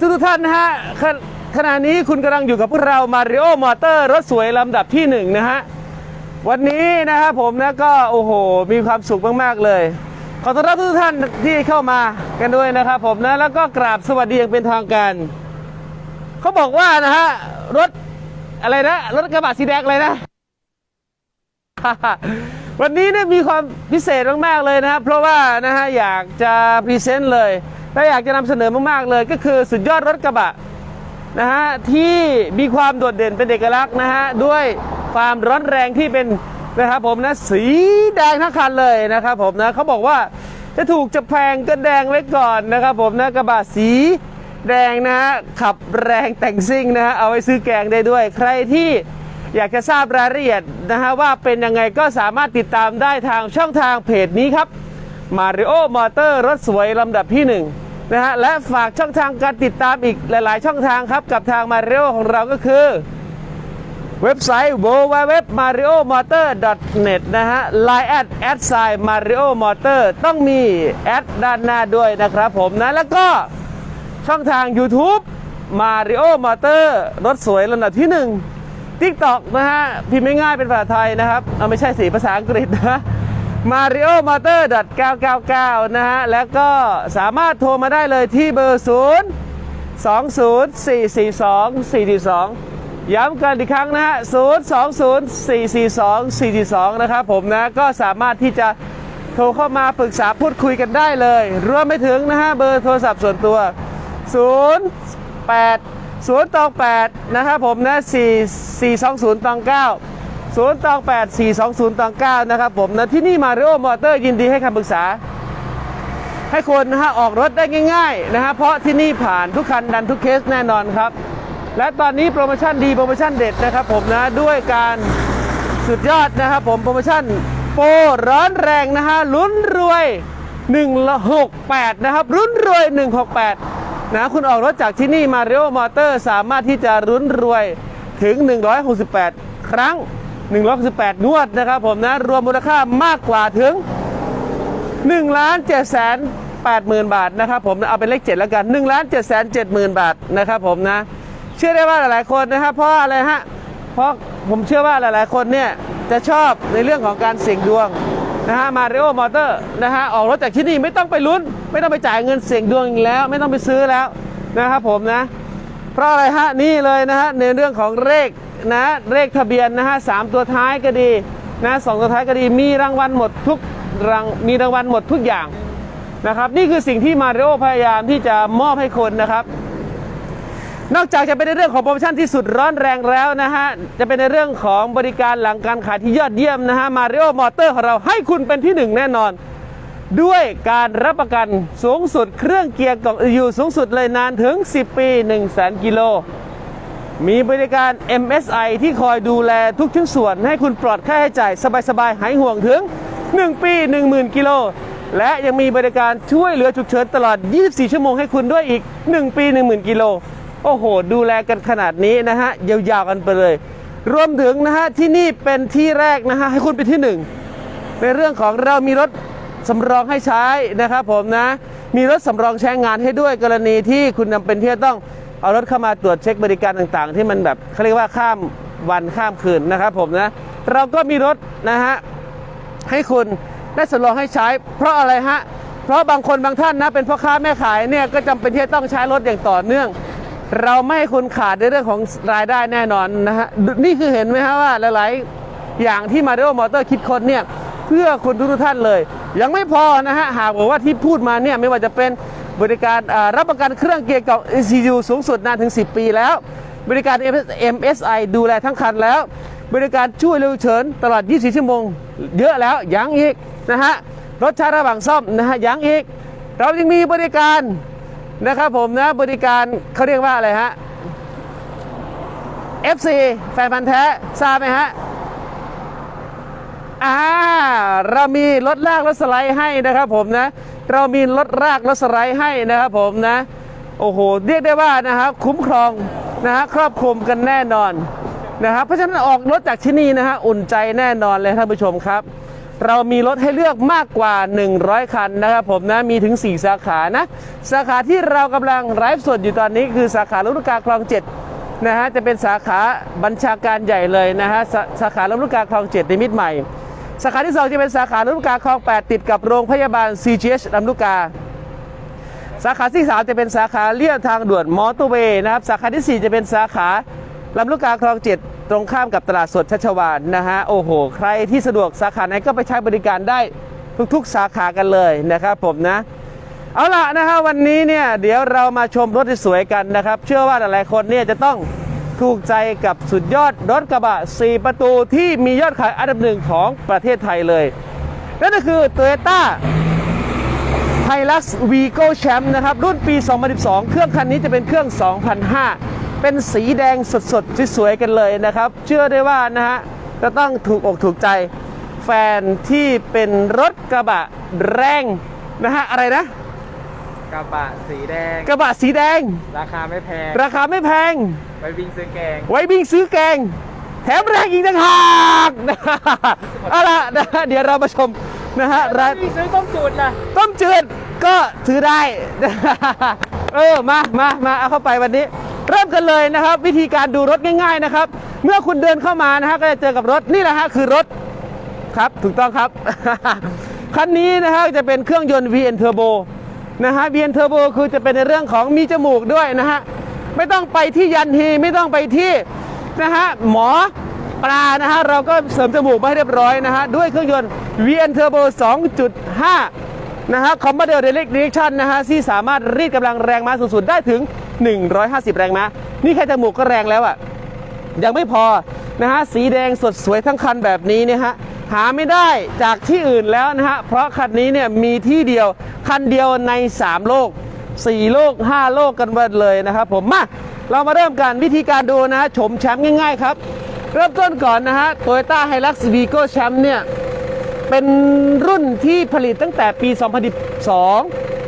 ทุกทุกท่านนะฮะขณขณะนี้คุณกำลังอยู่กับพวกเรามาริโอมอเตอร์รถสวยลำดับที่หนึ่งนะฮะ วันนี้นะครับผมนะก็โอ้โห มีความสุขมาก ๆ เลย ขอต้อนรับทุกท่านที่เข้ามากันด้วยนะครับผมนะ แล้วก็กราบสวัสดีอย่างเป็นทางการ เขาบอกว่านะฮะ รถอะไรนะ รถกระบะสีแดงอะไรนะ วันนี้เนี่ยมีความพิเศษมาก ๆ เลยนะครับ เพราะว่านะฮะอยากจะพรีเซนต์เลย และอยากจะนำเสนอมากๆเลย ก็คือสุดยอดรถกระบะนะฮะที่มีความโดดเด่นเป็นเอกลักษณ์นะฮะด้วยความร้อนแรงที่เป็นนะครับผมนะสีแดงทั้งคันเลยนะครับผมนะเขาบอกว่าจะถูกจะแพงก็แดงไว้ก่อนนะครับผมนะกระบะสีแดงนะฮะขับแรงแต่งซิ่งนะฮะเอาไว้ซื้อแกงได้ด้วย ใครที่อยากจะทราบรายละเอียดนะฮะว่าเป็นยังไงก็สามารถติดตามได้ทางช่องทางเพจนี้ครับ Mario Motor รถสวยลำดับที่ 1 นะฮะและฝากช่องทางการติดตามอีกหลาย ๆ ช่องทางครับ กับทาง Mario ของเราก็คือ เว็บไซต์ www.mariomotor.net นะฮะ Line แอดแอดไซน์ Mario Motor ต้องมีแอดด้านหน้าด้วยนะครับผมนะ แล้วก็ช่องทาง YouTube Mario Motor รถสวยลำดับที่1 TikTok นะฮะ พิมพ์ง่ายๆเป็นภาษาไทยนะครับ เอาไม่ใช่สีภาษาอังกฤษนะ Mario Motor 999 นะฮะ แล้วก็สามารถโทรมาได้เลยที่เบอร์ 0 2044242ย้ำกันอีกครั้งนะฮะ 020442442 นะครับผมนะ ก็สามารถที่จะโทรเข้ามาปรึกษาพูดคุยกันได้เลย รวมไปถึงนะฮะ เบอร์โทรศัพท์ส่วนตัว 08 0ตอง8นะครับผมนะ 4 420ตอง9 0ตอง8 420ตอง9นะครับผมนะที่นี่มาริโอมอเตอร์ยินดีให้คำปรึกษา ให้คนนะฮะออกรถได้ง่ายๆนะฮะเพราะที่นี่ผ่านทุกคันดันทุกเคสแน่นอนครับ และตอนนี้โปรโมชั่นดีโปรโมชั่นเด็ดนะครับผมนะด้วยการสุดยอดนะครับผมโปรโมชั่นโปรร้อนแรงนะฮะลุ้นรวย168นะครับลุ้นรวย 168 นะคุณออกรถจากที่นี่มาริโอมอเตอร์สามารถที่จะลุ้นรวยถึง 168 ครั้ง 168งวดนะครับผมนะ รวมมูลค่ามากกว่าถึง1ล้าน7แสน8หมื่นบาทนะครับผมเอาเป็นเลข 7 แล้วกัน1ล้าน7แสน7หมื่นบาทนะครับผมนะ เชื่อได้ว่าหลายๆคนนะครับเพราะอะไรฮะเพราะผมเชื่อว่าหลายๆคนเนี่ยจะชอบในเรื่องของการเสี่ยงดวงนะฮะมาริโอมอเตอร์นะฮะออกรถจากที่นี่ไม่ต้องไปลุ้น ไม่ต้องไปจ่ายเงินเสี่ยงดวงอีกแล้ว ไม่ต้องไปซื้อแล้วนะครับผมนะ เพราะอะไรฮะนี่เลยนะฮะในเรื่องของเลข นะ เลขทะเบียนนะฮะสามตัวท้ายก็ดีนะสองตัวท้ายก็ดีมีรางวัลหมดทุกรางมีรางวัลหมดทุกอย่างนะครับ นี่คือสิ่งที่มาริโอพยายามที่จะมอบให้คนนะครับ นอกจากจะเป็นในเรื่องของโปรโมชั่นที่สุดร้อนแรงแล้วนะฮะจะเป็นในเรื่องของบริการหลังการขายที่ยอดเยี่ยมนะฮะมาริโอมอเตอร์ของเราให้คุณเป็นที่หนึ่งแน่นอนด้วยการรับประกันสูงสุดเครื่องเกียร์กล่องอยู่สูงสุดเลยนานถึง 10 ปี 1 0 0 0 0 0 กิโล มีบริการ MSI ที่คอยดูแลทุกชิ้นส่วนให้คุณปลอดค่าใช้จ่ายสบายๆ หายห่วงถึง 1 ปี 10,000 กิโล และยังมีบริการช่วยเหลือฉุกเฉินตลอด 24 ชั่วโมงให้คุณด้วยอีก 1 ปี 10,000 กิโล โอ้โห ดูแลกันขนาดนี้นะฮะ ยาวๆ กันไปเลย รวมถึงนะฮะ ที่นี่เป็นที่แรกนะฮะ ให้คุณเป็นที่หนึ่งในเรื่องของเรามีรถสำรองให้ใช้นะครับผมนะ มีรถสำรองใช้งานให้ด้วยกรณีที่คุณจำเป็นที่จะต้อง เอารถเข้ามาตรวจเช็คบริการต่างๆ ที่มันแบบเขาเรียกว่าข้ามวันข้ามคืนนะครับผมนะ เราก็มีรถนะฮะให้คุณได้สำรองให้ใช้ เพราะอะไรฮะ เพราะบางคนบางท่านนะเป็นพ่อค้าแม่ขายเนี่ยก็จำเป็นที่จะต้องใช้รถอย่างต่อเนื่อง เราไม่ให้คุณขาดในเรื่องของรายได้แน่นอนนะฮะนี่คือเห็นไหมฮะว่าหลายๆ อย่างที่มาเรโอมอเตอร์คิดค้นเนี่ยเพื่อคุณทุกท่านเลย ยังไม่พอนะฮะหากบอกว่าที่พูดมาเนี่ยไม่ว่าจะเป็น บริการรับประกันเครื่องเกียร์เก่า ECU สูงสุดนานถึง 10 ปีแล้ว บริการ MSI ดูแลทั้งคันแล้ว บริการช่วยเร็วเฉินตลอด 24 ชั่วโมง เยอะแล้วยังอีกนะฮะรถช้าระหว่างซ่อมนะฮะยังอีก เรายังมีบริการนะครับผมนะบริการเขาเรียกว่าอะไรฮะ FC แฟนพันธ์แท้ทราบไหมฮะ อ่าเรามีรถลากรถสไลด์ให้นะครับผมนะ เรามีรถลากรถสไลด์ให้นะครับผมนะ โอ้โห เรียกได้ว่านะครับคุ้มครองนะฮะครอบคลุมกันแน่นอนนะครับเพราะฉะนั้นออกรถจากที่นี่นะฮะอุ่นใจแน่นอนเลยท่านผู้ชมครับ เรามีรถให้เลือกมากกว่า 100 คันนะครับผมนะมีถึง 4 สาขานะ สาขาที่เรากำลังไลฟ์สดอยู่ตอนนี้คือสาขาลุกาคลอง7นะฮะจะเป็นสาขาบัญชาการใหญ่เลยนะฮะสาสาขาลำลูกกาคลอง7ในมิตรใหม่ สาขาที่ 2 จะเป็นสาขาลำลูกกาคลอง 8 ติดกับโรงพยาบาล CGH ลำลูกกา สาขาที่ 3 จะเป็นสาขาเลียบทางด่วนมอเตอร์เวย์นะครับ สาขาทีสี่ 4 จะเป็นสาขาลำลูกกาคลอง 7 ตรงข้ามกับตลาดสดชัชวานนะฮะ โอ้โห ใครที่สะดวกสาขาไหนก็ไปใช้บริการได้ทุกๆ สาขากันเลยนะครับผมนะ เอาล่ะนะฮะวันนี้เนี่ยเดี๋ยวเรามาชมรถที่สวยกันนะครับ เชื่อว่าหลายๆคนเนี่ยจะต้อง ถูกใจกับสุดยอดรถกระบะ 4 ประตูที่มียอดขายอันดับหนึ่งของประเทศไทยเลย นั่นก็คือ Toyota ไฮลักซ์วีโก้แชม์นะครับ รุ่นปี 2012 เครื่องคันนี้จะเป็นเครื่อง 2005 เป็นสีแดงสดๆ สวยๆ กันเลยนะครับ เชื่อได้ว่านะฮะจะต้องถูกอกถูกใจแฟนที่เป็นรถกระบะแรงนะฮะอะไรนะ กระบะสีแดง กระบะสีแดง ราคาไม่แพง ราคาไม่แพง ไปวิ่งซื้อแกง ไว้บิงซื้อแกง แถมแรงอีกต่างหากนะฮะเอาล่ะนะฮะเดี๋ยวเรามาชมนะฮะร้านวิ่งซื้อต้มจูดล่ะต้มจืดก็ซื้อได้ เออมามามาเอาเข้าไปวันนี้ เริ่มกันเลยนะครับ วิธีการดูรถง่ายๆนะครับ เมื่อคุณเดินเข้ามานะฮะก็จะเจอกับรถนี่แหละฮะคือรถครับถูกต้องครับ คันนี้นะฮะจะเป็นเครื่องยนต์ VN Turbo นะฮะ VN Turbo คือจะเป็นในเรื่องของมีจมูกด้วยนะฮะไม่ต้องไปที่ยันฮีไม่ต้องไปที่นะฮะหมอปลานะฮะเราก็เสริมจมูกมาให้เรียบร้อยนะฮะด้วยเครื่องยนต์ VN Turbo 2.5 นะฮะคอมบัตเดอร์เดเล็กดิเรกชันนะฮะที่สามารถรีดกำลังแรงม้าสูงสุดได้ถึง 150 แรงม้า นี่แค่จมูกก็แรงแล้วอะ่ะยังไม่พอนะฮะสีแดงสดสวยทั้งคันแบบนี้เนี่ยฮะ หาไม่ได้จากที่อื่นแล้วนะฮะ เพราะคันนี้เนี่ยมีที่เดียว คันเดียวใน 3 โลก 4 โลก 5 โลกกันหมดเลยนะครับผมมาเรามาเริ่มกันวิธีการดูนะชมแชมป์ง่าย ๆ ครับ เริ่มต้นก่อนนะฮะ Toyota Hilux Vigo Champ เนี่ย เป็นรุ่นที่ผลิตตั้งแต่ปี 2012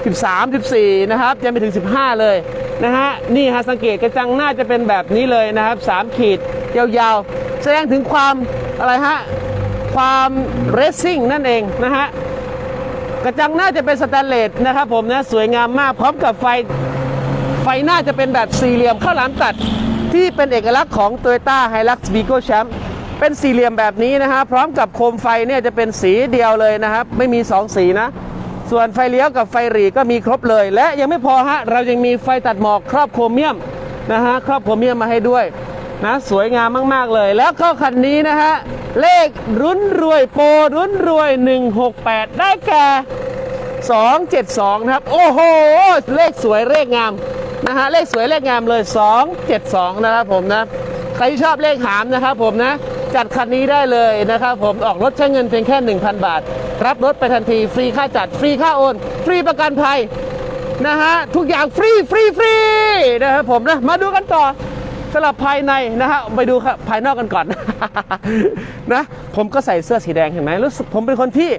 13 14 นะครับยังไปถึง 15 เลยนะฮะนี่ฮะสังเกตกระจังหน้าจะเป็นแบบนี้เลยนะครับ 3 ขีดยาวๆ แสดงถึงความอะไรฮะ ความเรซซิ่งนั่นเองนะฮะกระจังหน้าจะเป็นสแตนเลสนะครับผมนะสวยงามมากพร้อมกับไฟไฟหน้าจะเป็นแบบสี่เหลี่ยมข้าวหลามตัดที่เป็นเอกลักษณ์ของ Toyota Hilux Vigo Champ เป็นสี่เหลี่ยมแบบนี้นะฮะพร้อมกับโคมไฟเนี่ยจะเป็นสีเดียวเลยนะครับ ไม่มี 2 สีนะ ส่วนไฟเลี้ยวกับไฟหรี่ก็มีครบเลย และยังไม่พอฮะเรายังมีไฟตัดหมอกครอบโครเมียมนะฮะครอบโครเมียมมาให้ด้วย นะสวยงามมาก ๆ เลย แล้วก็คันนี้นะฮะ เลขรุนรวยโปรรุนรวย 168 ได้แก่ 272 นะครับ โอ้โห เลขสวยเลขงามนะฮะเลขสวยเลขงามเลย 272 นะครับผมนะ ใครที่ชอบเลขหามนะครับผมนะ จัดคันนี้ได้เลยนะครับผมออกรถใช้เงินเพียงแค่ 1,000 บาท รับรถไปทันทีฟรีค่าจัดฟรีค่าโอน ฟรีประกันภัยนะฮะทุกอย่างฟรีฟรีฟรีนะครับผมนะมาดูกันต่อ สำหรับภายในนะฮะไปดูภายนอกกันก่อน นะผมก็ใส่เสื้อสีแดงเห็นไหมรู้สึกผมเป็นคนที่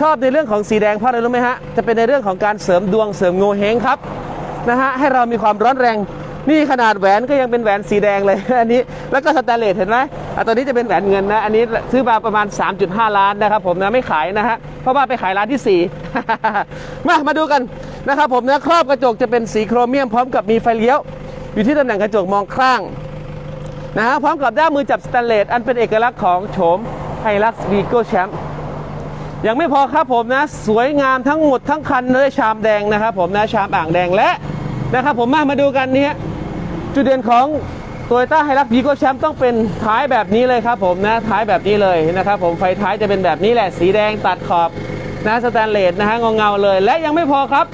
ชอบในเรื่องของสีแดงเพราะอะไรรู้ไหมฮะจะเป็นในเรื่องของการเสริมดวงเสริมโงเฮงครับนะฮะให้เรามีความร้อนแรงนี่ขนาดแหวนก็ยังเป็นแหวนสีแดงเลย อันนี้แล้วก็สแตนเลสเห็นไหมอะตัวนี้จะเป็นแหวนเงินนะ อันนี้ซื้อมาประมาณ 3.5 ล้านนะครับผมนะไม่ขายนะฮะเพราะว่าไปขายร้านที่ 4 มามาดูกันนะครับผมนะครอบกระจกจะเป็นสีโครเมียมพร้อมกับมีไฟเลี้ยว อยู่ที่ตำแหน่งกระจกมองข้างนะฮะพร้อมกับด้ามมือจับสแตนเลสอันเป็นเอกลักษณ์ของโฉมไฮลักซ์วีโก้แชมป์ยังไม่พอครับผมนะ สวยงามทั้งหมดทั้งคันเลยชามแดงนะครับผมนะชามอ่างแดงและนะครับผมมามาดูกันนี่จุดเด่นของโตโยต้าไฮรักวีโก้แชมป์ต้องเป็นท้ายแบบนี้เลยครับผมนะท้ายแบบนี้เลยนะครับผมไฟท้ายจะเป็นแบบนี้แหละสีแดงตัดขอบนะสแตนเลสนะฮะเงาเงาเลย และยังไม่พอครับ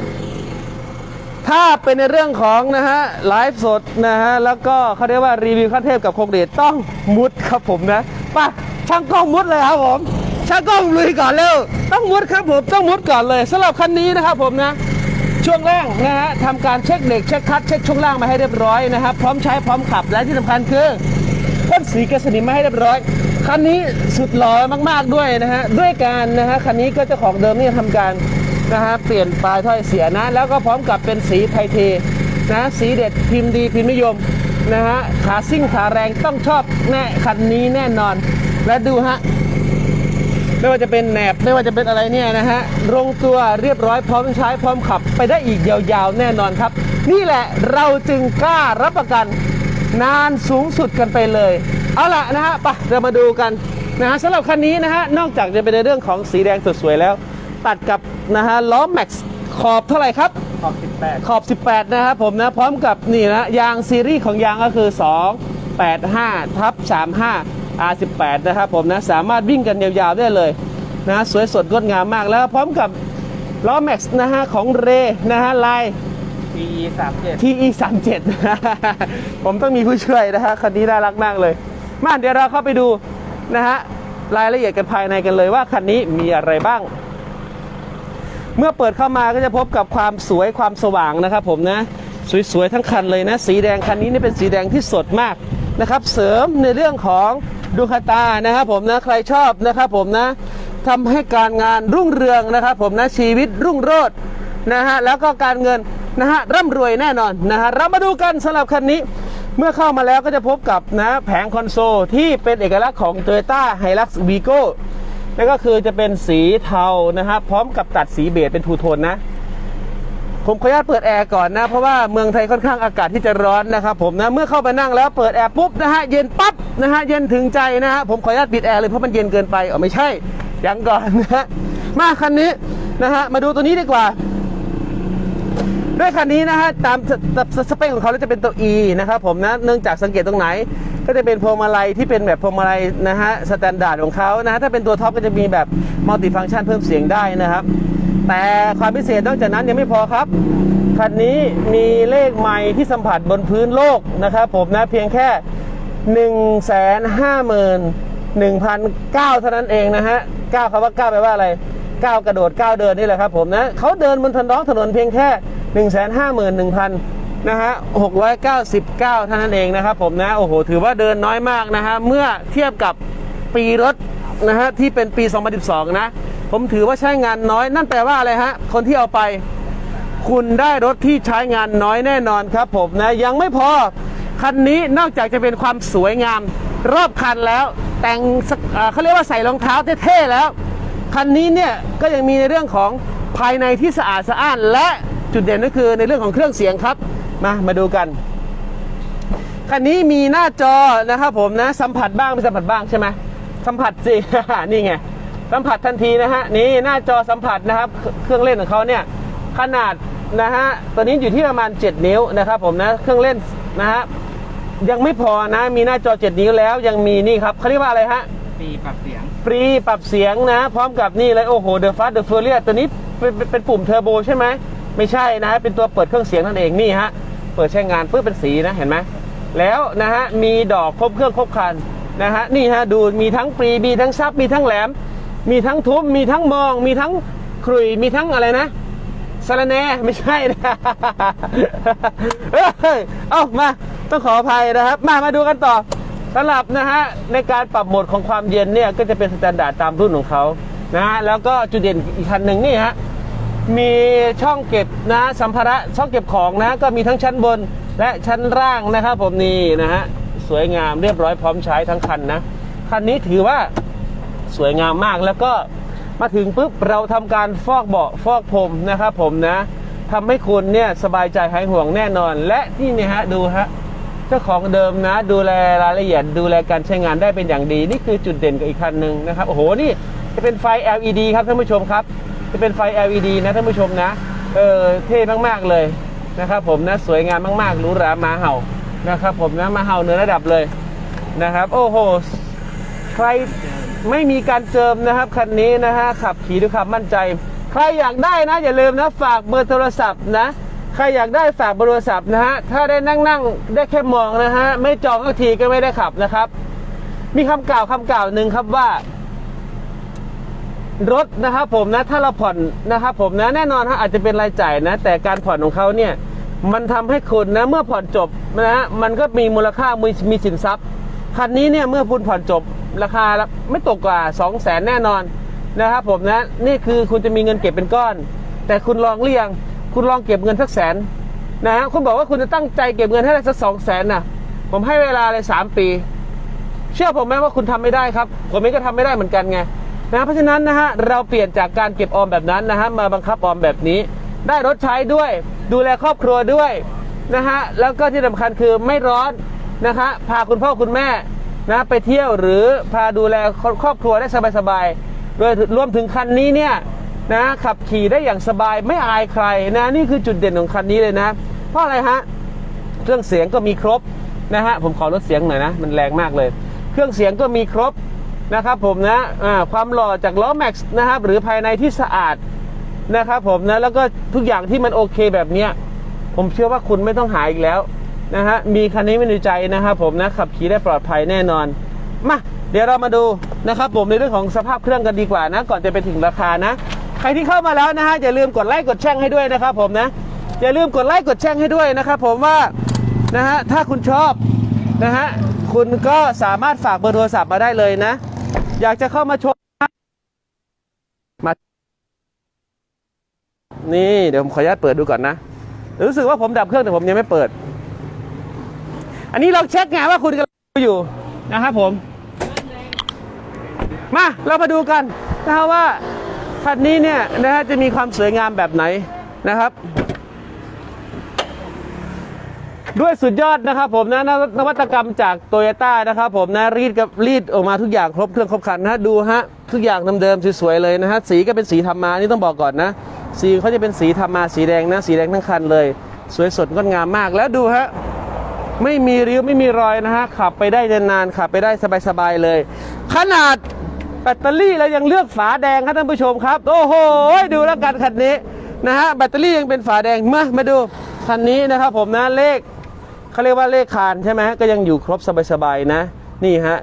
ถ้าเป็นในเรื่องของนะฮะไลฟ์สดนะฮะแล้วก็เขาเรียกว่ารีวิวขั้นเทพกับโคงเดชต้องมุดครับผมนะป่ะช่างกล้องมุดเลยครับผมช่างกล้องลุยก่อนเร็วต้องมุดครับผมต้องมุดก่อนเลยสำหรับคันนี้นะครับผมนะช่วงล่างนะฮะทำการเช็คเด็กเช็คคัดเช็คช่วงล่างมาให้เรียบร้อยนะครับพร้อมใช้พร้อมขับและที่สำคัญคือพ่นสีกระสนิมมาให้เรียบร้อยคันนี้สุดหล่อมากๆด้วยนะฮะด้วยการนะฮะคันนี้ก็เจ้าของเดิมนี่ยทำการ นะฮะเปลี่ยนปลายถ้อยเสียนะ แล้วก็พร้อมกับเป็นสีไทเทนะสีเด็ดพิมพ์ดีพิมพ์นิยมนะฮะขาซิ่งขาแรงต้องชอบแน่คันนี้แน่นอน และดูฮะไม่ว่าจะเป็นแหนบไม่ว่าจะเป็นอะไรเนี่ยนะฮะลงตัวเรียบร้อยพร้อมใช้พร้อมขับไปได้อีกยาวๆแน่นอนครับ นี่แหละเราจึงกล้ารับประกันนานสูงสุดกันไปเลย เอาล่ะนะฮะไปเรามาดูกันนะฮะสำหรับคันนี้นะฮะนอกจากจะเป็นในเรื่องของสีแดงสดสวยแล้ว ตัดกับนะฮะล้อแม็กซ์ขอบเท่าไหร่ครับ ขอบสิบแปดขอบ 18 นะครับผมนะ พร้อมกับนี่นะยางซีรีส์ของยางก็คือ 285ทับ35 R18 นะครับผมนะสามารถวิ่งกันยาวๆได้เลยนะสวยสดงดงามมากแล้วพร้อมกับล้อแม็กซ์นะฮะของเรนะฮะลายทีสามเจ็ด TE 37ผมต้องมีผู้ช่วยนะฮะคันนี้น่ารักมากเลย มาเดี๋ยวเราเข้าไปดูนะฮะรายละเอียดกันภายในกันเลยว่าคันนี้มีอะไรบ้าง เมื่อเปิดเข้ามาก็จะพบกับความสวยความสว่างนะครับผมนะ สวยๆทั้งคันเลยนะ สีแดงคันนี้นี่เป็นสีแดงที่สดมากนะครับ เสริมในเรื่องของดูคาตานะครับผมนะใครชอบนะครับผมนะทำให้การงานรุ่งเรืองนะครับผมนะชีวิตรุ่งโรจน์นะฮะแล้วก็การเงินนะฮะร่ำรวยแน่นอนนะฮะเรามาดูกันสำหรับคันนี้ เมื่อเข้ามาแล้วก็จะพบกับนะแผงคอนโซลที่เป็นเอกลักษณ์ของ Toyota Hilux Vigo นั่นก็คือจะเป็นสีเทานะครับพร้อมกับตัดสีเบจเป็นทูโทนนะ ผมขออนุญาตเปิดแอร์ก่อนนะ เพราะว่าเมืองไทยค่อนข้างอากาศที่จะร้อนนะครับผมนะเมื่อเข้าไปนั่งแล้วเปิดแอร์ปุ๊บนะฮะเย็นปั๊บนะฮะเย็นถึงใจนะฮะผมขออนุญาตปิดแอร์เลยเพราะมันเย็นเกินไปอ๋อไม่ใช่ยังก่อนนะฮะมาคันนี้นะฮะมาดูตัวนี้ดีกว่า ด้วยคันนี้นะฮะตามสสสเปคของเขาจะเป็นตัว E นะครับผมนะเนื่องจากสังเกตตรงไหน ก็จะเป็นพวงมาลัยที่เป็นแบบพวงมาลัยนะฮะสแตนดาร์ดของเขานะฮะถ้าเป็นตัวท็อปก็จะมีแบบมัลติฟังก์ชันเพิ่มเสียงได้นะครับ แต่ความพิเศษนอกจากนั้นยังไม่พอครับคันนี้มีเลขไมค์ที่สัมผัสบนพื้นโลกนะครับผมนะเพียงแค่1 5 1 0 0 0เท่านั้นเองนะฮะ9คำว่า9แปลว่าอะไร9กระโดด9เดินนี่แหละครับผมนะเขาเดินบนถนนถนนเพียงแค่ 1 5 1 0 0 0นะฮะ699 เท่านั้นเองนะครับผมนะโอ้โหถือว่าเดินน้อยมากนะฮะเมื่อเทียบกับปีรถนะฮะที่เป็นปี 2012 นะ ผมถือว่าใช้งานน้อย นั่นแปลว่าอะไรฮะ คนที่เอาไป คุณได้รถที่ใช้งานน้อยแน่นอนครับผมนะ ยังไม่พอ คันนี้นอกจากจะเป็นความสวยงาม รอบคันแล้ว แต่งสักเขาเรียกว่าใส่รองเท้าเท่ๆแล้ว คันนี้เนี่ย ก็ยังมีในเรื่องของภายในที่สะอาดสะอ้านและ จุดเด่นก็คือในเรื่องของเครื่องเสียงครับ มามาดูกันคันนี้มีหน้าจอนะครับผมนะ สัมผัสบ้างไม่สัมผัสบ้างใช่ไหมสัมผัสสิ นี่ไงสัมผัสทันทีนะฮะนี่หน้าจอสัมผัสนะครับ เคเครื่องเล่นของเขาเนี่ยขนาดนะฮะตัวนี้อยู่ที่ประมาณ 7 นิ้วนะครับผมนะเครื่องเล่นนะฮะยังไม่พอนะมีหน้าจอ 7 นิ้วแล้วยังมีนี่ครับเขาเรียกว่าอะไรฮะปีปรับเสียงฟรีปรับเสียงนะ พร้อมกับนี่เลยโอ้โหเดอะฟาสเดอะเฟอร์เรียตัวนี้เป็นเป็นเป็นปุ่มเทอร์โบใช่ไหม ไม่ใช่นะฮะเป็นตัวเปิดเครื่องเสียงนั่นเองนี่ฮะเปิดใช้งานเพื่อเป็นสีนะเห็นไหมแล้วนะฮะมีดอกครบเครื่องครบคันนะฮะนี่ฮะดูมีทั้งปรีมีทั้งซับมีทั้งแหลม มีทั้งทุบมีทั้งมอง มีทั้งครุยมีทั้งอะไรนะสารแหนไม่ใช่นะเอ้ยเอามาต้องขออภัยนะครับ มามาดูกันต่อสำหรับนะฮะในการปรับโหมดของความเย็นเนี่ยก็จะเป็นสแตนดาร์ดตามรุ่นของเขานะฮะแล้วก็จุดเด่นอีกคันหนึ่งนี่ฮะ มีช่องเก็บนะสัมภาระช่องเก็บของนะ ก็มีทั้งชั้นบนและชั้นล่างนะครับ ผมนี่นะฮะสวยงามเรียบร้อยพร้อมใช้ทั้งคันนะคันนี้ถือว่าสวยงามมากแล้วก็มาถึงปุ๊บเราทำการฟอกเบาะฟอกพรมนะครับผมนะทำให้คุณเนี่ยสบายใจหายห่วงแน่นอน และนี่นี่ฮะดูฮะเจ้าของเดิมนะ ดูแลรายละเอียด ดูแลการใช้งานได้เป็นอย่างดี นี่คือจุดเด่นกับอีกคันหนึ่งนะครับโอ้โหนี่จะเป็นไฟ LED ครับท่านผู้ชมครับ จะเป็นไฟ LED นะท่านผู้ชมนะ เออเท่มากๆเลยนะครับผมนะสวยงามมากๆหรูหรามาเห่านะครับผมนะมาเห่าเนือระดับเลยนะครับ โอ้โหใครไม่มีการเจิมนะครับคันนี้นะฮะขับขี่ด้วยความมั่นใจ ใครอยากได้นะอย่าลืมนะฝากเบอร์โทรศัพท์นะใครอยากได้ฝากเบอร์โทรศัพท์นะฮะถ้าได้นั่งนั่งๆได้แค่มองนะฮะไม่จองสักทีก็ไม่ได้ขับนะครับ มีคำกล่าวคำกล่าวหนึ่งครับว่า รถนะครับผมนะถ้าเราผ่อนนะครับผมนะแน่นอนฮะอาจจะเป็นรายจ่ายนะ แต่การผ่อนของเขาเนี่ยมันทำให้คุณนะเมื่อผ่อนจบนะมันก็มีมูลค่ามีมีสินทรัพย์คันนี้เนี่ยเมื่อคุณผ่อนจบราคาไม่ตกกว่า 2 0 0แสนแน่นอนนะครับผมนะนี่คือคุณจะมีเงินเก็บเป็นก้อน แต่คุณลองเรียง คุณลองเก็บเงินสักแสนนะฮะคุณบอกว่าคุณจะตั้งใจเก็บเงินให้ได้สักสองแสนนะผมให้เวลาเลยสามปี เชื่อผมไหมว่าคุณทำไม่ได้ครับผมเองก็ทำไม่ได้เหมือนกันไง นะเพราะฉะนั้นนะฮะเราเปลี่ยนจากการเก็บออมแบบนั้นนะฮะมาบังคับออมแบบนี้ ได้รถใช้ด้วย ดูแลครอบครัวด้วยนะฮะแล้วก็ที่สำคัญคือไม่ร้อนนะคะพาคุณพ่อคุณแม่นะไปเที่ยวหรือพาดูแลครอบครัวได้สบายๆโดยรวมถึงคันนี้เนี่ยนะขับขี่ได้อย่างสบายไม่อายใครนะนี่คือจุดเด่นของคันนี้เลยนะ เพราะอะไรฮะเครื่องเสียงก็มีครบนะฮะผมขอลดเสียงหน่อยนะมันแรงมากเลย เครื่องเสียงก็มีครบ นะครับผมนะความหล่อจากล้อแม็กซ์นะครับหรือภายในที่สะอาดนะครับผมนะแล้วก็ทุกอย่างที่มันโอเคแบบเนี้ยผมเชื่อว่าคุณไม่ต้องหาอีกแล้วนะฮะมีคันนี้ไว้ในใจนะครับผมนะขับขี่ได้ปลอดภัยแน่นอนมาเดี๋ยวเรามาดูนะครับผมในเรื่องของสภาพเครื่องกันดีกว่านะ ก่อนจะไปถึงราคานะ ใครที่เข้ามาแล้วนะฮะอย่าลืมกดไลค์กดแชร์ให้ด้วยนะครับผมนะอย่าลืมกดไลค์กดแชร์ให้ด้วยนะครับผมว่านะฮะถ้าคุณชอบนะฮะคุณก็สามารถฝากเบอร์โทรศัพท์มาได้เลยนะ อยากจะเข้ามาชมมา นี่เดี๋ยวผมขออนุญาตเปิดดูก่อนนะ รู้สึกว่าผมดับเครื่องแต่ผมยังไม่เปิด อันนี้เราเช็คไงว่าคุณกำลังอยู่นะครับผม มาเรามาดูกันนะฮะว่าคันนี้เนี่ยนะฮะจะมีความสวยงามแบบไหนนะครับ ด้วยสุดยอดนะครับผมนะนวนวัตกรรมจากโตโยต้านะครับผมนะรีดกับรีดออกมาทุกอย่างครบเครื่องครบครันนะดูฮะทุกอย่างเดิมๆสวยๆเลยนะฮะสีก็เป็นสีธรรมานี่ต้องบอกก่อนนะ สีเขาจะเป็นสีธรรมาสีแดงนะสีแดงทั้งคันเลย สวยสดงดงามมากแล้วดูฮะไม่มีริ้วไม่มีรอยนะฮะขับไปได้นานๆขับไปได้สบายๆเลย ขนาดแบตเตอรี่เรายังเลือกฝาแดงครับท่านผู้ชมครับ โอ้โหดูแล้วกันคันนี้นะฮะแบตเตอรี่ยังเป็นฝาแดงมามาดูคันนี้นะครับผมนะเลข เขาเรียกว่าเลขคานใช่ไหมก็ยังอยู่ครบสบายๆนะ นี่ฮะ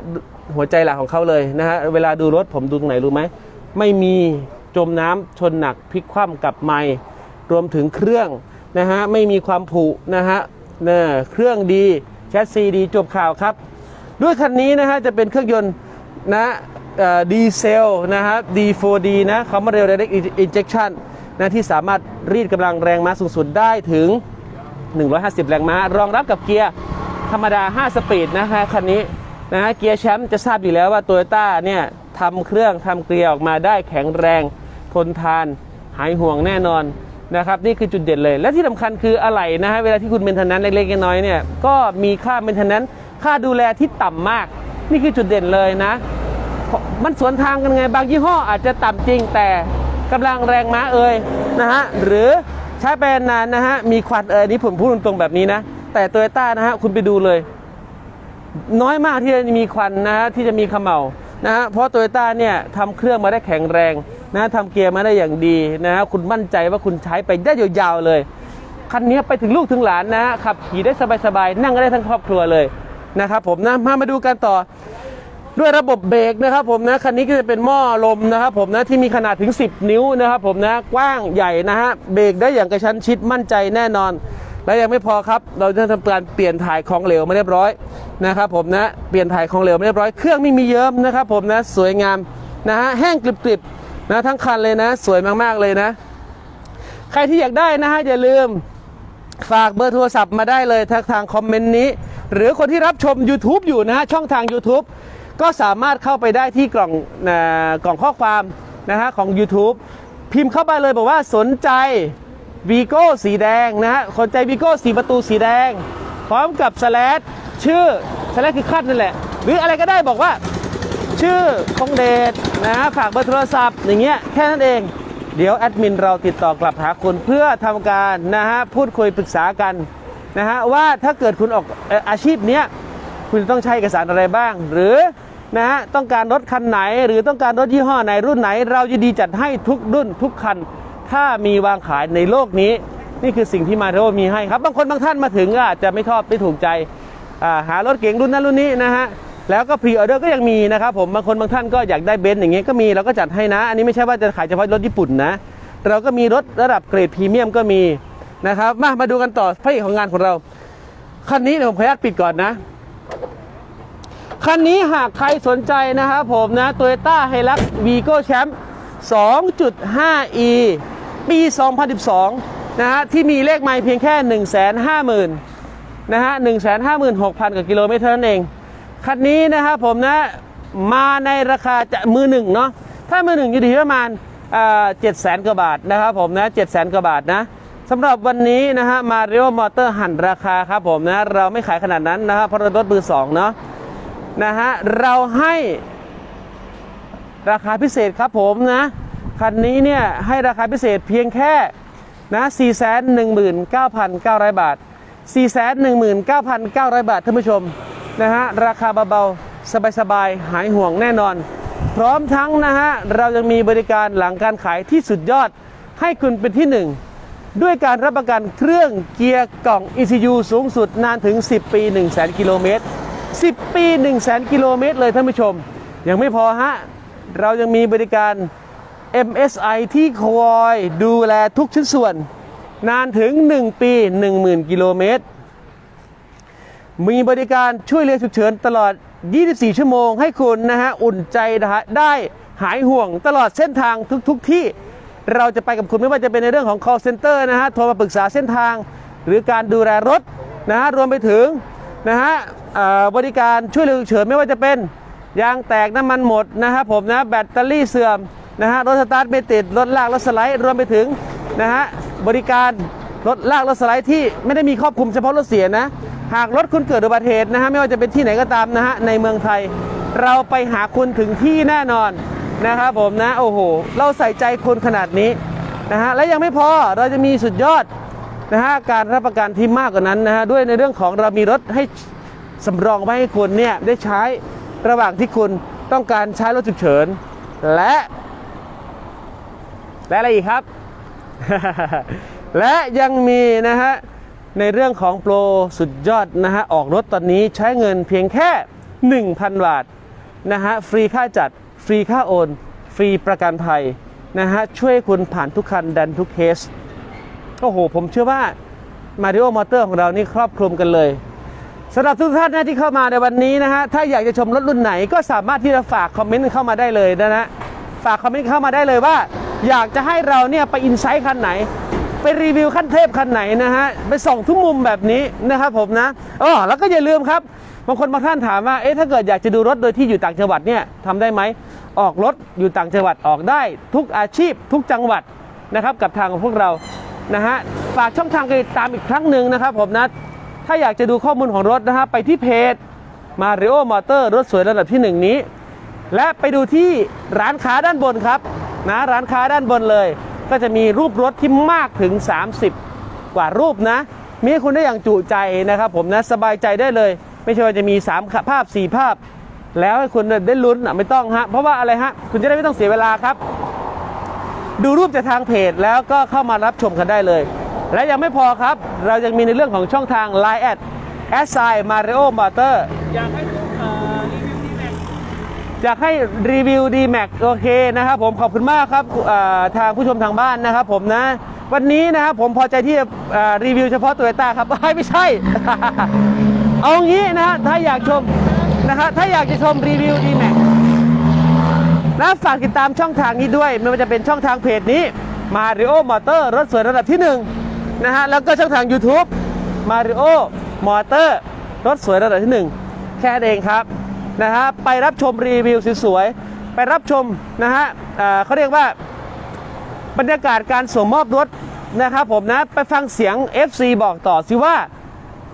หัวใจหลักของเขาเลยนะฮะเวลาดูรถผมดูตรงไหนรู้ไหมไม่มีจมน้ำชนหนักพลิกคว่ำกับไม้รวมถึงเครื่องนะฮะไม่มีความผุนะฮะนะเครื่องดีแชสซีดีจบข่าวครับ ด้วยคันนี้นะฮะจะเป็นเครื่องยนต์นะดีเซลนะฮะ D4D นะเขามาเร็ว Direct Injection นะที่สามารถรีดกำลังแรงม้าสูงสุดได้ถึง 150 แรงม้า รองรับกับเกียร์ธรรมดา 5 สปีดนะฮะคันนี้นะฮะเกียร์แชมป์จะทราบอยู่แล้วว่าโตโยต้าเนี่ยทำเครื่องทำเกียร์ออกมาได้แข็งแรงทนทาน หายห่วงแน่นอนนะครับนี่คือจุดเด่นเลย และที่สำคัญคืออะไหล่นะฮะเวลาที่คุณเมนเทนนั้นเล็กๆน้อยๆเนี่ยก็มีค่าเมนเทนนั้นค่าดูแลที่ต่ำมาก นี่คือจุดเด่นเลยนะ มันสวนทางกันไงบางยี่ห้ออาจจะต่ำจริงแต่กำลังแรงม้าเอ่ยนะฮะหรือ ใช้ไปนานนะฮะ มีควันเอ่ยนี่ผมพูดตรงๆแบบนี้นะ แต่โตโยต้านะฮะ คุณไปดูเลย น้อยมากที่จะมีควันนะฮะ ที่จะมีขมเหลานะฮะ เพราะโตโยต้าเนี่ยทำเครื่องมาได้แข็งแรงนะทำเกียร์มาได้อย่างดีนะฮะ คุณมั่นใจว่าคุณใช้ไปได้ยาวๆเลย คันนี้ไปถึงลูกถึงหลานนะฮะขับขี่ได้สบายๆ นั่งได้ทั้งครอบครัวเลยนะครับผมนะ มามาดูกันต่อ ด้วยระบบเบรกนะครับผมนะคันนี้ก็จะเป็นหม้อลมนะครับผมนะที่มีขนาดถึง 10 นิ้วนะครับผมนะกว้างใหญ่นะฮะเบรกได้อย่างกระชั้นชิดมั่นใจแน่นอน และยังไม่พอครับ เราจะทำการเปลี่ยนถ่ายของเหลวมาเรียบร้อยนะครับผมนะเปลี่ยนถ่ายของเหลวมาเรียบร้อยเครื่องไม่มีเยิ้มนะครับผมนะสวยงามนะฮะแห้งกริบๆนะทั้งคันเลยนะ สวยมากๆเลยนะ ใครที่อยากได้นะฮะอย่าลืมฝากเบอร์โทรศัพท์มาได้เลยทางทางคอมเมนต์นี้ หรือคนที่รับชม YouTube อยู่นะฮะช่องทาง YouTube ก็สามารถเข้าไปได้ที่กล่องกล่องข้อความนะฮะของ YouTube พิมพ์เข้าไปเลยบอกว่าสนใจวีโก้สีแดงนะฮะสนใจวีโก้สีประตูสีแดง พร้อมกับสแลดชื่อสแลดคือขั้นนั่นแหละ หรืออะไรก็ได้บอกว่า ชื่อคงเดชนะฮะฝากเบอร์โทรศัพท์อย่างเงี้ยแค่นั้นเองเดี๋ยวแอดมินเราติดต่อกลับหาคุณเพื่อทำการนะฮะพูดคุยปรึกษากันนะฮะว่าถ้าเกิดคุณออกอาชีพเนี้ยคุณต้องใช้เอกสารอะไรบ้าง หรือ นะฮะต้องการรถคันไหน หรือต้องการรถยี่ห้อไหนรุ่นไหน เรายินดีจัดให้ทุกรุ่นทุกคัน ถ้ามีวางขายในโลกนี้ นี่คือสิ่งที่มาเทโอมีให้ครับ บางคนบางท่านมาถึงก็อาจจะไม่ชอบไม่ถูกใจาหารถเก๋งรุ่นนั้นรุ่นนี้นะฮะแล้วก็พรีออเดอร์ก็ยังมีนะครับผมบางคนบางท่านก็อยากได้เบนซ์อย่างเงี้ยก็มีเราก็จัดให้นะ อันนี้ไม่ใช่ว่าจะขายเฉพาะรถญี่ปุ่นนะ เราก็มีรถระดับเกรดพรีเมียมก็มีนะครับมามาดูกันต่อพระเอกของงานของเราคันนี้เดี๋ยวผมขออนุญาตปิดก่อนนะ คันนี้หากใครสนใจนะครับผมนะ Toyota Hilux Vigo Champ 2.5e ปี 2012 นะฮะ ที่มีเลขไมล์เพียงแค่ 150,000 นะฮะหนึ่งแสนห้าหมื่นหกพันกว่ากิโลเมตรเท่านั้นเอง คันนี้นะครับผมนะ มาในราคาจะมือหนึ่งเนาะ ถ้ามือหนึ่งอยู่ที่ประมาณเจ็ดแสนกว่าบาทนะครับผมนะเจ็ดแสนกว่าบาทนะสำหรับวันนี้นะฮะมาริโอมอเตอร์หันราคาครับผมนะ เราไม่ขายขนาดนั้นนะครับเพราะรารถมือสองเนาะ นะฮะเราให้ราคาพิเศษครับผมนะคันนี้เนี่ยให้ราคาพิเศษเพียงแค่นะ 419,900 บาท 419,900 บาทท่านผู้ชมนะฮะราคาเบาๆ สบายๆ หายห่วงแน่นอน พร้อมทั้งนะฮะเรายังมีบริการหลังการขายที่สุดยอดให้คุณเป็นที่หนึ่งด้วยการรับประกันเครื่องเกียร์กล่อง ECU สูงสุดนานถึง 10 ปี 1 0 0 0 0แกิโลเมตร 10 ปี 1 0 0 0 0 กิโลเมตรเลยท่านผู้ชม ยังไม่พอฮะ เรายังมีบริการ MSI ที่คอยดูแลทุกชิ้นส่วน นานถึง 1 ปี 10,000 กิโลเมตร มีบริการช่วยเหลือฉุกเฉินตลอด 24 ชั่วโมงให้คุณนะฮะ อุ่นใจนะฮะได้หายห่วงตลอดเส้นทางทุกๆทที่เราจะไปกับคุณไม่ว่าจะเป็นในเรื่องของ call center นะฮะ โทรมาปรึกษาเส้นทาง หรือการดูแลรถนะฮะ รวมไปถึง นะฮะบริการช่วยเหลือเฉินไม่ว่าจะเป็นยางแตกน้ำมันหมดนะครับผมนะแบตเตอรี่เสื่อมนะฮะรถสตาร์ทไม่ติดรถลากรถสไลด์รวมไปถึงนะฮะบริการรถลากรถสไลด์ที่ไม่ได้มีครอบคลุมเฉพาะรถเสียนะ หากรถคุณเกิดอุบัติเหตุนะฮะไม่ว่าจะเป็นที่ไหนก็ตามนะฮะในเมืองไทย เราไปหาคุณถึงที่แน่นอนนะครับผมนะโอ้โห เราใส่ใจคุณขนาดนี้นะฮะและยังไม่พอเราจะมีสุดยอด นะฮะการรับประกันที่มากกว่านั้นนะฮะด้วยในเรื่องของเรามีรถให้สำรองไว้ให้คุณเนี่ยได้ใช้ระหว่างที่คุณต้องการใช้รถฉุกเฉิน และ และอะไรอีกครับ และยังมีนะฮะในเรื่องของโปรสุดยอดนะฮะออกรถตอนนี้ใช้เงินเพียงแค่ 1,000 บาทนะฮะฟรีค่าจัดฟรีค่าโอน ฟรีประกันภัยนะฮะช่วยคุณผ่านทุกคันดันทุกเคส โอ้โห ผมเชื่อว่า Mario Motor ของเรานี่ครอบคลุมกันเลยสำหรับทุกท่านนะที่เข้ามาในวันนี้นะฮะถ้าอยากจะชมรถรุ่นไหนก็สามารถที่จะฝากคอมเมนต์เข้ามาได้เลยนะฮะฝากคอมเมนต์เข้ามาได้เลยว่า อยากจะให้เราเนี่ยไปอินไซต์คันไหน ไปรีวิวขั้นเทพคันไหนนะฮะไปส่องทุกมุมแบบนี้นะครับผมนะอ๋อแล้วก็อย่าลืมครับบางคนบางท่านถามว่าเอ๊ะถ้าเกิดอยากจะดูรถโดยที่อยู่ต่างจังหวัดเนี่ยทำได้ไหมออกรถอยู่ต่างจังหวัดออกได้ ทุกอาชีพทุกจังหวัดนะครับกับทางของพวกเรา นะฮะฝากช่องทางการติดตามอีกครั้งหนึ่งนะครับผมนะถ้าอยากจะดูข้อมูลของรถนะฮะไปที่เพจ Mario Motor รถสวยระดับที่หนึ่งนี้ และไปดูที่ร้านค้าด้านบนครับนะร้านค้าด้านบนเลย ก็จะมีรูปรถที่มากถึง 30 กว่ารูปนะ มีให้คุณได้อย่างจุใจนะครับผมนะสบายใจได้เลย ไม่ใช่ว่าจะมี 3 ภาพ 4 ภาพ แล้วให้คุณได้ลุ้นอะไม่ต้องฮะเพราะว่าอะไรฮะคุณจะได้ไม่ต้องเสียเวลาครับ ดูรูปจากทางเพจแล้วก็เข้ามารับชมกันได้เลย และยังไม่พอครับ เรายังมีในเรื่องของช่องทาง Line แอดแอสไซมาริโอมอเตอร์อยากให้ดูเอ่อรีวิวที่แม็กอยากให้รีวิว d m a x โอเคนะครับผมขอบคุณมากครับอ่าทางผู้ชมทางบ้านนะครับผมนะ วันนี้นะครับผมพอใจที่จะอ่ารีวิวเฉพาะโตโยต้าครับไม่ใช่ เอางี้นะถ้าอยากชมนะครับถ้าอยากจะชมรีวิว d m a x นะฝากติดตามช่องทางนี้ด้วย ไม่ว่าจะเป็นช่องทางเพจนี้ Mario Motor รถสวยระดับที่1นะฮะแล้วก็ช่องทาง YouTube Mario Motor รถสวยระดับที่ 1 แค่นั้นเองครับนะฮะไปรับชมรีวิวสวยๆไปรับชมนะฮะเขาเรียกว่าบรรยากาศการส่งมอบรถนะครับผมนะไปฟังเสียง FC บอกต่อสิว่า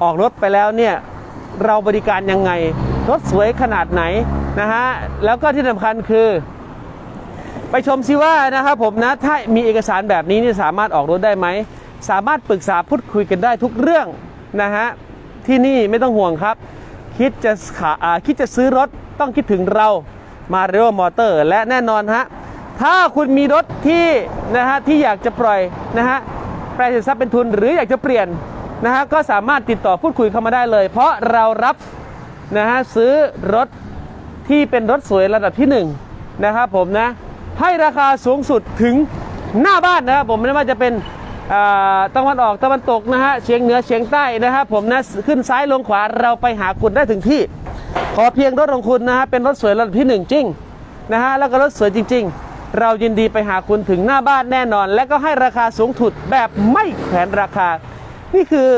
ออกรถไปแล้วเนี่ยเราบริการยังไง รถสวยขนาดไหนนะฮะแล้วก็ที่สำคัญคือ ไปชมซิว่านะครับผมนะถ้ามีเอกสารแบบนี้นี่สามารถออกรถได้ไหมสามารถปรึกษาพูดคุยกันได้ทุกเรื่องนะฮะที่นี่ไม่ต้องห่วงครับ คิดจะขาอ่าคิดจะซื้อรถต้องคิดถึงเรามาเรียวมอเตอร์ และแน่นอนฮะถ้าคุณมีรถที่นะฮะที่อยากจะปล่อยนะฮะแปลสินทรัพย์เป็นทุนหรืออยากจะเปลี่ยนนะฮะก็สามารถติดต่อพูดคุยเข้ามาได้เลย เพราะเรารับ นะฮะซื้อรถที่เป็นรถสวยระดับที่หนึ่งนะครับผมนะให้ราคาสูงสุดถึงหน้าบ้านนะครับผมไม่ว่าจะเป็นตะวันออกตะวันตกนะฮะเฉียงเหนือเฉียงใต้นะครับผมนะขึ้นซ้ายลงขวาเราไปหาคุณได้ถึงที่ ขอเพียงรถของคุณนะฮะเป็นรถสวยระดับที่หนึ่งจริงนะฮะแล้วก็รถสวยจริง ๆ เรายินดีไปหาคุณถึงหน้าบ้านแน่นอน และก็ให้ราคาสูงถุดแบบไม่แขวนราคา นี่คือ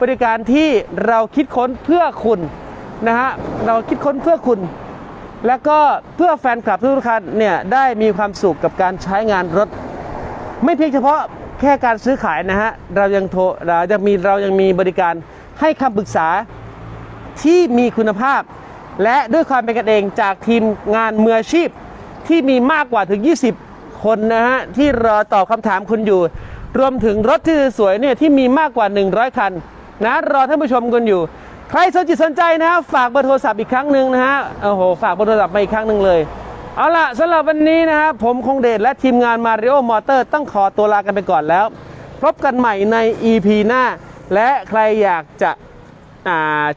บริการที่เราคิดค้นเพื่อคุณ นะฮะเราคิดค้นเพื่อคุณ แล้วก็เพื่อแฟนคลับทุกท่านเนี่ยได้มีความสุขกับการใช้งานรถ ไม่เพียงเฉพาะแค่การซื้อขายนะฮะเรายังโทรเรายังมีเรายังมีบริการให้คำปรึกษาที่มีคุณภาพ และด้วยความเป็นกันเองจากทีมงานมืออาชีพที่มีมากกว่าถึง 20 คนนะฮะที่รอตอบคำถามคุณอยู่ รวมถึงรถที่สวยเนี่ยที่มีมากกว่า 100 คันนะรอท่านผู้ชมกันอยู่ ใครสนจิตสนใจนะฮะฝากเบอร์โทรศัพท์อีกครั้งหนึ่งนะฮะโอ้โหฝากเบอร์โทรศัพท์มาอีกครั้งหนึ่งเลย เอาล่ะสำหรับวันนี้นะฮะผมคงเดชและทีมงาน Mario Motor ต้องขอตัวลากันไปก่อนแล้ว พบกันใหม่ใน EP หน้า และใครอยากจะ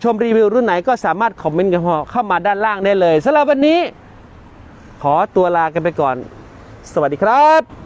ชมรีวิวรุ่นไหนก็สามารถคอมเมนต์กันเข้ามาด้านล่างได้เลยสำหรับวันนี้ ขอตัวลากันไปก่อน สวัสดีครับ